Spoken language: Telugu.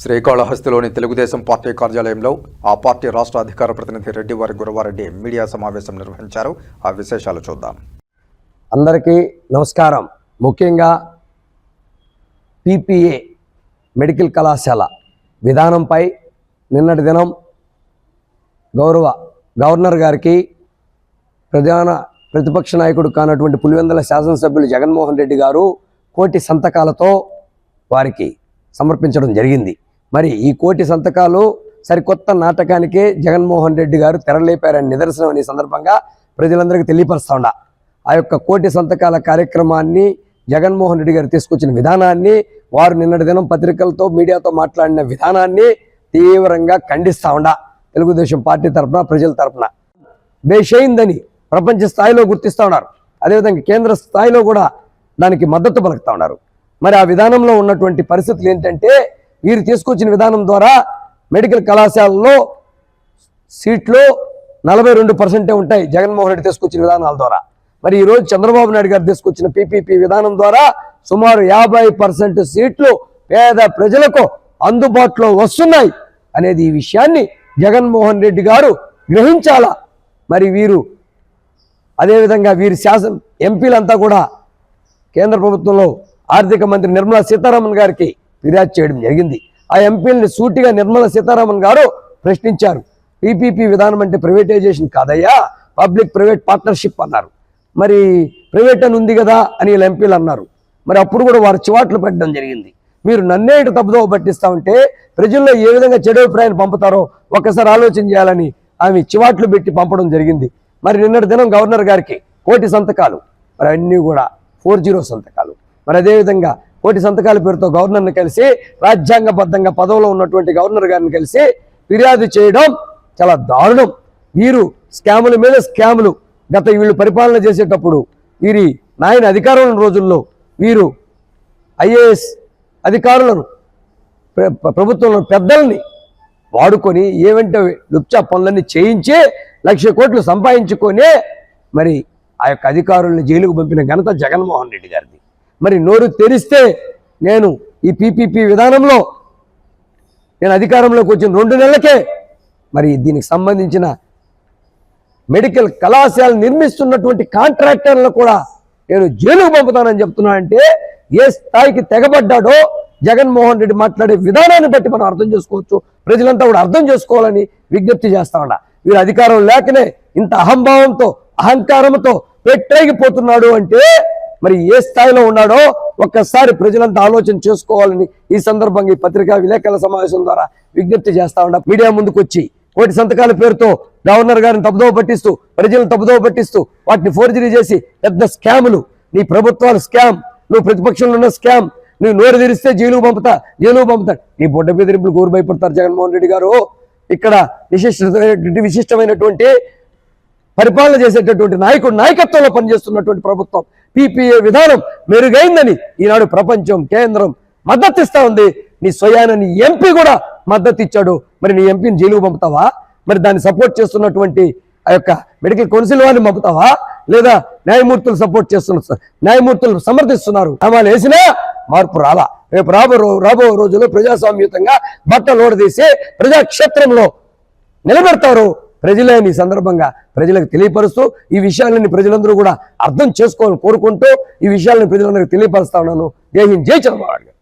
శ్రీకాళహస్తిలోని తెలుగుదేశం పార్టీ కార్యాలయంలో ఆ పార్టీ రాష్ట్ర అధికార ప్రతినిధి రెడ్డివారి గురవారెడ్డి మీడియా సమావేశం నిర్వహించారు. ఆ విశేషాలు చూద్దాం. అందరికీ నమస్కారం. ముఖ్యంగా పీపీఏ మెడికల్ కళాశాల విధానంపై నిన్నటి దినం గౌరవ గవర్నర్ గారికి ప్రధాన ప్రతిపక్ష నాయకుడు కానటువంటి పులివెందుల శాసనసభ్యులు జగన్మోహన్ రెడ్డి గారు కోటి సంతకాలతో వారికి సమర్పించడం జరిగింది. మరి ఈ కోటి సంతకాలు సరికొత్త నాటకానికే జగన్మోహన్ రెడ్డి గారు తెరలేపారని నిదర్శనం అనే సందర్భంగా ప్రజలందరికీ తెలియపరుస్తా ఉండ. ఆ యొక్క కోటి సంతకాల కార్యక్రమాన్ని జగన్మోహన్ రెడ్డి గారు తీసుకొచ్చిన విధానాన్ని వారు నిన్నటి దినం పత్రికలతో మీడియాతో మాట్లాడిన విధానాన్ని తీవ్రంగా ఖండిస్తా ఉండా. తెలుగుదేశం పార్టీ తరఫున ప్రజల తరఫున బేషయిందని ప్రపంచ స్థాయిలో గుర్తిస్తూ ఉన్నారు. అదేవిధంగా కేంద్ర స్థాయిలో కూడా దానికి మద్దతు పలుకుతా ఉన్నారు. మరి ఆ విధానంలో ఉన్నటువంటి పరిస్థితులు ఏంటంటే వీరు తీసుకొచ్చిన విధానం ద్వారా మెడికల్ కళాశాలలో సీట్లు నలభై రెండు పర్సెంటే ఉంటాయి జగన్మోహన్ రెడ్డి తీసుకొచ్చిన విధానాల ద్వారా. మరి ఈరోజు చంద్రబాబు నాయుడు గారు తీసుకొచ్చిన పీపీపీ విధానం ద్వారా సుమారు యాభై పర్సెంట్ సీట్లు పేద ప్రజలకు అందుబాటులో వస్తున్నాయి అనేది ఈ విషయాన్ని జగన్మోహన్ రెడ్డి గారు గ్రహించాలా? మరి వీరు అదేవిధంగా వీరి శాసన ఎంపీలంతా కూడా కేంద్ర ప్రభుత్వంలో ఆర్థిక మంత్రి నిర్మలా సీతారామన్ గారికి ఫిర్యాదు చేయడం జరిగింది. ఆ ఎంపీలని సూటిగా నిర్మలా సీతారామన్ గారు ప్రశ్నించారు. పీపీపీ విధానం అంటే ప్రైవేటైజేషన్ కాదయ్యా పబ్లిక్ ప్రైవేట్ పార్ట్నర్షిప్ అన్నారు. మరి ప్రైవేట్ అని ఉంది కదా అని వీళ్ళ ఎంపీలు అన్నారు. మరి అప్పుడు కూడా వారు చివాట్లు పెట్టడం జరిగింది. మీరు నన్నే ఇటు తప్పుదోవ పట్టిస్తా ఉంటే ప్రజల్లో ఏ విధంగా చెడు అభిప్రాయాన్ని పంపుతారో ఒక్కసారి ఆలోచన చేయాలని ఆమె చివాట్లు పెట్టి పంపడం జరిగింది. మరి నిన్నటి దినం గవర్నర్ గారికి కోటి సంతకాలు. మరి అన్నీ కూడా ఫోర్ జీరో సంతకాలు. మరి అదేవిధంగా కోటి సంతకాల పేరుతో గవర్నర్ని కలిసి రాజ్యాంగబద్ధంగా పదవిలో ఉన్నటువంటి గవర్నర్ గారిని కలిసి ఫిర్యాదు చేయడం చాలా దారుణం. వీరు స్కాముల మీద స్కాములు. గత వీళ్ళు పరిపాలన చేసేటప్పుడు వీరి నాయన అధికారం రోజుల్లో వీరు ఐఏఎస్ అధికారులను ప్రభుత్వంలో పెద్దల్ని వాడుకొని ఏమంటే లుప్చా పనులన్నీ చేయించి లక్ష కోట్లు సంపాదించుకొని మరి ఆ యొక్క అధికారుల్ని జైలుకు పంపిన ఘనత జగన్మోహన్ రెడ్డి గారిది. మరి నోరు తెరిస్తే నేను ఈ పీపీపీ విధానంలో నేను అధికారంలోకి వచ్చిన రెండు నెలలకే మరి దీనికి సంబంధించిన మెడికల్ కళాశాల నిర్మిస్తున్నటువంటి కాంట్రాక్టర్లను కూడా నేను జైలుకు పంపుతానని చెప్తున్నా అంటే ఏ స్థాయికి తెగబడ్డాడో జగన్మోహన్ రెడ్డి మాట్లాడే విధానాన్ని బట్టి మనం అర్థం చేసుకోవచ్చు. ప్రజలంతా కూడా అర్థం చేసుకోవాలని విజ్ఞప్తి చేస్తా ఉన్నా. వీరు అధికారం లేకనే ఇంత అహంభావంతో అహంకారంతో పెట్టేగిపోతున్నాడు అంటే మరి ఏ స్థాయిలో ఉన్నాడో ఒక్కసారి ప్రజలంతా ఆలోచన చేసుకోవాలని ఈ సందర్భంగా ఈ పత్రికా విలేకరుల సమావేశం ద్వారా విజ్ఞప్తి చేస్తా ఉన్నా. మీడియా ముందుకు వచ్చి కోటి సంతకాల పేరుతో గవర్నర్ గారిని తప్పుదోవ పట్టిస్తూ ప్రజలను తప్పుదోవ పట్టిస్తూ వాటిని ఫోర్జరీ చేసి పెద్ద స్కాములు. నీ ప్రభుత్వాలు స్కామ్ నువ్వు ప్రతిపక్షంలో ఉన్న స్కామ్ నువ్వు నోరు తెరిస్తే జైలు పంపుతా జైలు పంపుతా. నీ బొడ్డ బెదిరింపులు గోరు భయపడతారు జగన్మోహన్ రెడ్డి గారు. ఇక్కడ విశిష్ట విశిష్టమైనటువంటి పరిపాలన చేసేటటువంటి నాయకుడు నాయకత్వంలో పనిచేస్తున్నటువంటి ప్రభుత్వం పీపీఏ విధానం మెరుగైందని ఈనాడు ప్రపంచం కేంద్రం మద్దతు ఇస్తా ఉంది. నీ స్వయాన నీ ఎంపీ కూడా మద్దతు ఇచ్చాడు మరి నీ ఎంపీని జైలుకు పంపుతావా? మరి దాన్ని సపోర్ట్ చేస్తున్నటువంటి ఆ యొక్క మెడికల్ కౌన్సిల్ వారిని పంపుతావా? లేదా న్యాయమూర్తులు సపోర్ట్ చేస్తున్న న్యాయమూర్తులు సమర్థిస్తున్నారు. అమలు వేసినా మార్పు రాలా. రేపు రాబో రో- రాబో రోజుల్లో ప్రజాస్వామ్యుతంగా బట్టలు ఓడదీసి ప్రజాక్షేత్రంలో నిలబెడతారు. ప్రజలే ఈ సందర్భంగా ప్రజలకు తెలియపరుస్తూ ఈ విషయాలని ప్రజలందరూ కూడా అర్థం చేసుకోవాలని కోరుకుంటూ ఈ విషయాలను ప్రజలందరికీ తెలియపరుస్తా ఉన్నాను. జై హింద్ జై చంద్రబాబు